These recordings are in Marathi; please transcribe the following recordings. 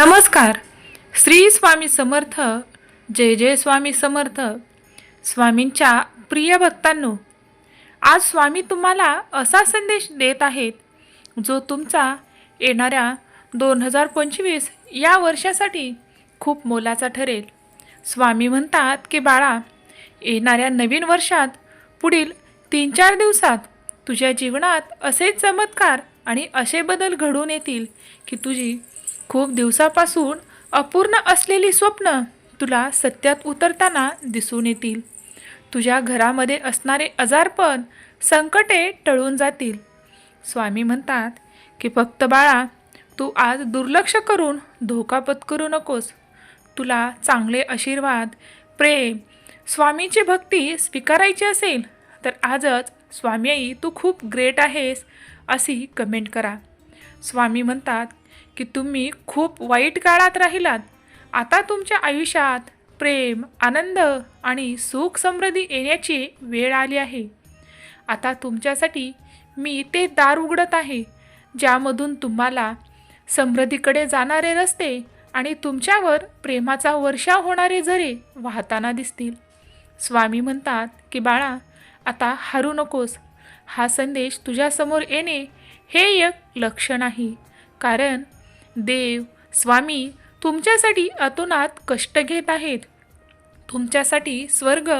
नमस्कार. श्री स्वामी समर्थ जय जय स्वामी समर्थ. स्वामींच्या प्रिय भक्तांनो आज स्वामी तुम्हाला असा संदेश देत आहेत जो तुमचा येणाऱ्या दोन हजार पंचवीस या वर्षासाठी खूप मोलाचा ठरेल. स्वामी म्हणतात की बाळा येणाऱ्या नवीन वर्षात पुढील तीन चार दिवसात तुझ्या जीवनात असे चमत्कार आणि असे बदल घडून येतील की तुझी खूप दिवसापासून अपूर्ण असलेली स्वप्न तुला सत्यात उतरताना दिसून येतील. तुझ्या घरामध्ये असणारे आजारपण संकटे टळून जातील. स्वामी म्हणतात की फक्त बाळा तू आज दुर्लक्ष करून धोका पत्करू नकोस. तुला चांगले आशीर्वाद प्रेम स्वामीची भक्ती स्वीकारायची असेल तर आजच स्वामी आई तू खूप ग्रेट आहेस अशी कमेंट करा. स्वामी म्हणतात की तुम्ही खूप वाईट काळात राहिलात. आता तुमच्या आयुष्यात प्रेम आनंद आणि सुख समृद्धी येण्याची वेळ आली आहे. आता तुमच्यासाठी मी ते दार उघडत आहे ज्यामधून तुम्हाला समृद्धीकडे जाणारे रस्ते आणि तुमच्यावर प्रेमाचा वर्षाव होणारे झरे वाहताना दिसतील. स्वामी म्हणतात की बाळा आता हारू नकोस. हा संदेश तुझ्यासमोर येणे हे एक लक्षण आहे कारण देव स्वामी तुमच्यासाठी अतोनात कष्ट घेत आहेत. तुमच्यासाठी स्वर्ग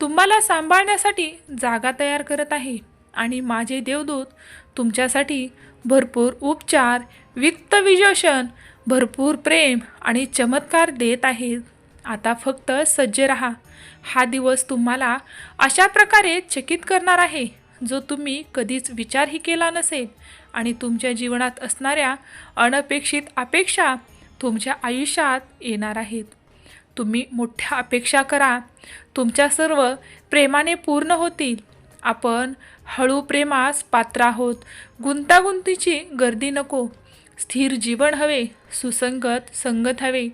तुम्हाला सांभाळण्यासाठी जागा तयार करत आहे आणि माझे देवदूत तुमच्यासाठी भरपूर उपचार वित्त विजोषण भरपूर प्रेम आणि चमत्कार देत आहेत. आता फक्त सज्ज रहा. हा दिवस तुम्हाला अशा प्रकारे चकित करणार आहे जो तुम्ही कधीच विचारही केला नसेल. आणि तुमच्या जीवनात असणाऱ्या अनपेक्षित अपेक्षा तुमच्या आयुष्यात येणार आहेत. तुम्ही मोठ्या अपेक्षा करा. तुमच्या सर्व प्रेमाने पूर्ण होतील. आपण हळू प्रेमास पात्र आहोत. गुंतागुंतीची गर्दी नको. स्थिर जीवन हवे. सुसंगत संगत हवे.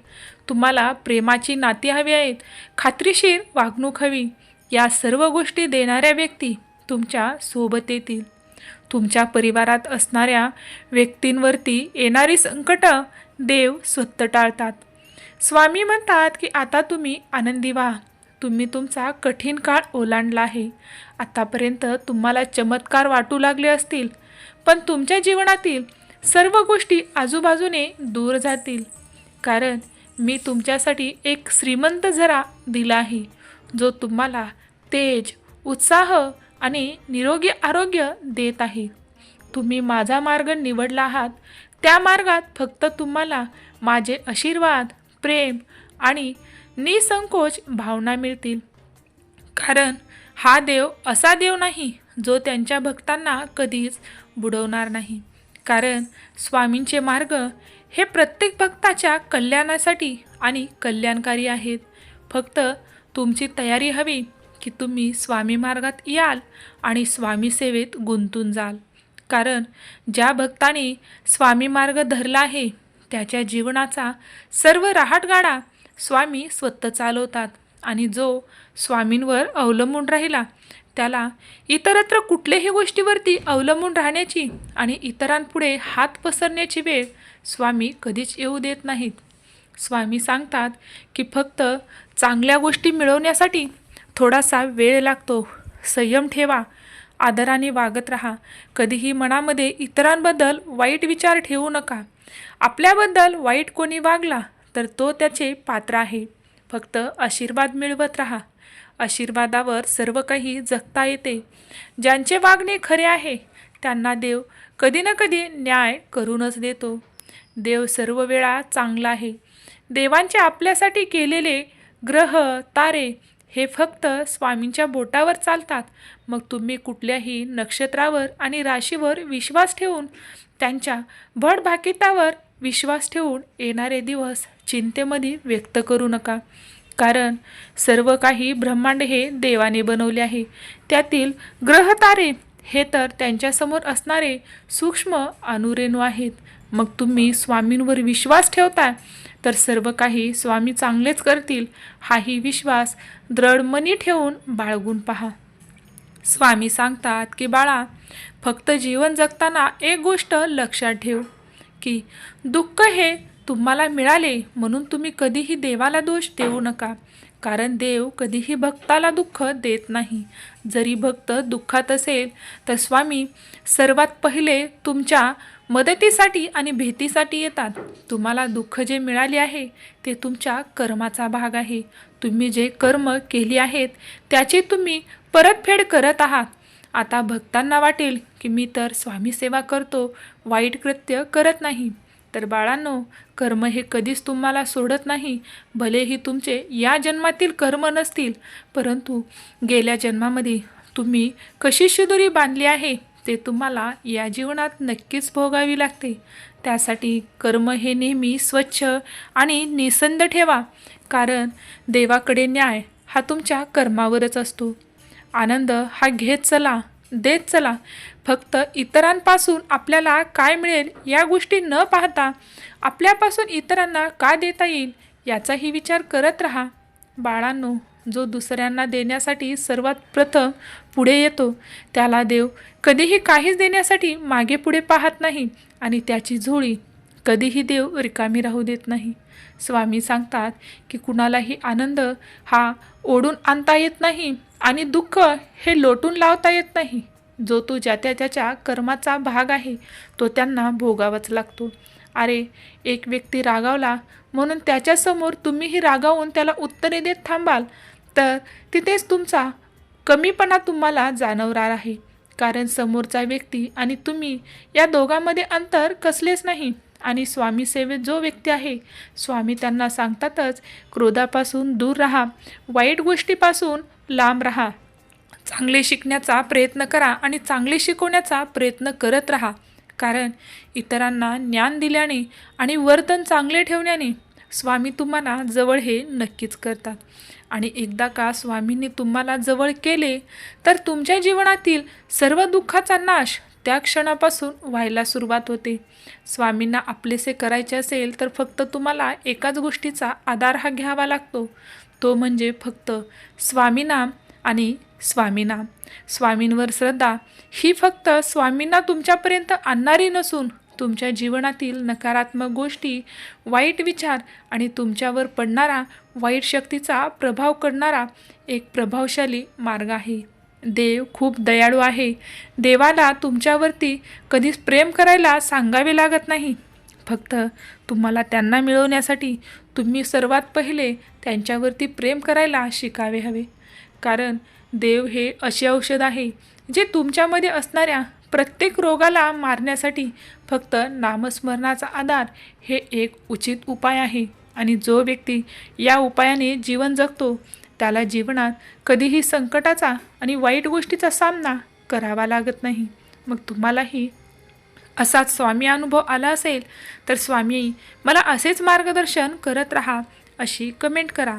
तुम्हाला प्रेमाची नाती हवी आहेत. खात्रीशीर वागणूक हवी. या सर्व गोष्टी देणाऱ्या व्यक्ती तुमच्यासोबत येतील. तुमच्या परिवारात असणाऱ्या व्यक्तींवरती येणारी संकटं देव स्वतः टाळतात. स्वामी म्हणतात की आता तुम्ही आनंदी व्हा. तुम्ही तुमचा कठीण काळ ओलांडला आहे. आतापर्यंत तुम्हाला चमत्कार वाटू लागले असतील पण तुमच्या जीवनातील सर्व गोष्टी आजूबाजूने दूर जातील. कारण मी तुमच्यासाठी एक श्रीमंत झरा दिला आहे जो तुम्हाला तेज उत्साह आणि निरोगी आरोग्य देत आहे. तुम्ही माझा मार्ग निवडला आहात. त्या मार्गात फक्त तुम्हाला माझे आशीर्वाद प्रेम आणि निसंकोच भावना मिळतील. कारण हा देव असा देव नाही जो त्यांच्या भक्तांना कधीच बुडवणार नाही. कारण स्वामींचे मार्ग हे प्रत्येक भक्ताच्या कल्याणासाठी आणि कल्याणकारी आहेत. फक्त तुमची तयारी हवी की तुम्ही स्वामी मार्गात याल आणि स्वामी सेवेत गुंतून जाल. कारण ज्या भक्ताने स्वामी मार्ग धरला आहे त्याच्या जीवनाचा सर्व रहाटगाडा स्वामी स्वतः चालवतात आणि जो स्वामींवर अवलंबून राहिला त्याला इतरत्र कुठल्याही गोष्टीवरती अवलंबून राहण्याची आणि इतरांपुढे हात पसरण्याची वेळ स्वामी कधीच येऊ देत नाहीत. स्वामी सांगतात की फक्त चांगल्या गोष्टी मिळवण्यासाठी थोडासा वेळ लागतो. संयम ठेवा. आदराने वागत राहा. कधीही मनामध्ये इतरांबद्दल वाईट विचार ठेवू नका. आपल्याबद्दल वाईट कोणी वागला तर तो त्याचे पात्र आहे. फक्त आशीर्वाद मिळवत राहा. आशीर्वादावर सर्व काही जगता येते. ज्यांचे वागणे खरे आहे त्यांना देव कधी ना कधी न्याय करूनच देतो. देव सर्व वेळा चांगला आहे. देवांचे आपल्यासाठी केलेले ग्रह तारे हे फक्त स्वामींच्या बोटावर चालतात. मग तुम्ही कुठल्याही नक्षत्रावर आणि राशीवर विश्वास ठेवून त्यांच्या भडभाकितावर विश्वास ठेवून येणारे दिवस चिंतेमध्ये व्यक्त करू नका. कारण सर्व काही ब्रह्मांड हे देवाने बनवले आहे. त्यातील ग्रहतारे हे तर त्यांच्यासमोर असणारे सूक्ष्म अनुरेणू आहेत. मग तुम्ही स्वामींवर विश्वास ठेवता तर सर्व काही स्वामी चांगलेच करतील हाही विश्वास दृढ मनी ठेवून बाळगून पहा. स्वामी सांगतात की बाळा फक्त जीवन जगताना एक गोष्ट लक्षात ठेव की दुःख हे तुम्हाला मिळाले म्हणून तुम्ही कधीही देवाला दोष देऊ नका कारण देव कधीही भक्ताला दुःख देत नाही. जरी भक्त दुःखात असेल तर स्वामी सर्वात पहिले तुमच्या मदतीसाठी आणि भेटीसाठी येतात. तुम्हाला दुःख जे मिळाले आहे ते तुमच्या कर्माचा भाग आहे. तुम्ही जे कर्म केली आहेत त्याची तुम्ही परतफेड करत आहात. आता भक्तांना वाटेल की मी तर स्वामी सेवा करतो वाईट कृत्य करत नाही. तर बाळांनो कर्म हे कधीच तुम्हाला सोडत नाही. भलेही तुमचे या जन्मातील कर्म नसतील परंतु गेल्या जन्मामध्ये तुम्ही कशी शिदोरी बांधली आहे? ते तुम्हाला या जीवनात नक्कीच भोगावी लागते. त्यासाठी कर्म हे नेहमी स्वच्छ आणि निसंद ठेवा कारण देवाकडे न्याय हा तुमच्या कर्मावरच असतो. आनंद हा घेत चला देत चला. फक्त इतरांपासून आपल्याला काय मिळेल या गोष्टी न पाहता आपल्यापासून इतरांना का देता येईल याचाही विचार करत राहा. बाळांनो जो दुसऱ्यांना देण्यासाठी सर्वात प्रथम पुढे येतो त्याला देव कधीही काहीच देण्यासाठी मागे पुढे पाहत नाही आणि त्याची झोळी कधीही देव रिकामी राहू देत नाही. स्वामी सांगतात की कुणालाही आनंद हा ओढून आणता येत नाही आणि दुःख हे लोटून लावता येत नाही. जो तो ज्या त्या त्याच्या कर्माचा भाग आहे तो त्यांना भोगावाच लागतो. अरे एक व्यक्ती रागावला म्हणून त्याच्यासमोर तुम्हीही रागावून त्याला उत्तरे देत थांबाल. तर तिथेच तुमचा कमीपणा तुम्हाला जाणवणार आहे. कारण समोरचा व्यक्ती आणि तुम्ही या दोघांमध्ये अंतर कसलेच नाही. आणि स्वामी सेवेत जो व्यक्ती आहे स्वामी त्यांना सांगतातच क्रोधापासून दूर राहा वाईट गोष्टीपासून लांब राहा. चांगले शिकण्याचा प्रयत्न करा आणि चांगले शिकवण्याचा प्रयत्न करत राहा. कारण इतरांना ज्ञान दिल्याने आणि वर्तन चांगले ठेवण्याने स्वामी तुम्हाला जवळ हे नक्कीच करतात. आणि एकदा का स्वामींनी तुम्हाला जवळ केले तर तुमच्या जीवनातील सर्व दुःखाचा नाश त्या क्षणापासून व्हायला सुरुवात होते. स्वामींना आपलेसे करायचे असेल तर फक्त तुम्हाला एकाच गोष्टीचा आधार हा घ्यावा लागतो. तो म्हणजे फक्त स्वामीनाम आणि स्वामींना. स्वामींवर श्रद्धा. ही फक्त स्वामींना तुमच्यापर्यंत आणणारी नसून तुमच्या जीवनातील नकारात्मक गोष्टी वाईट विचार आणि तुमच्यावर पडणारा वाईट शक्तीचा प्रभाव करणारा एक प्रभावशाली मार्ग आहे. देव खूप दयाळू आहे. देवाला तुमच्यावरती कधीच प्रेम करायला सांगावे लागत नाही. फक्त तुम्हाला त्यांना मिळवण्यासाठी तुम्ही सर्वात पहिले त्यांच्यावरती प्रेम करायला शिकावे हवे. कारण देव हे असे औषध आहे जे तुमच्यामध्ये असणाऱ्या प्रत्येक रोगाला मारण्यासाठी फक्त नामस्मरणाचा आधार हे एक उचित उपाय आहे. आणि जो व्यक्ती या उपायाने जीवन जगतो त्याला जीवनात कधीही संकटाचा आणि वाईट गोष्टीचा सामना करावा लागत नाही. मग तुम्हालाही असाच स्वामी अनुभव आला असेल तर स्वामी मला असेच मार्गदर्शन करत राहा अशी कमेंट करा.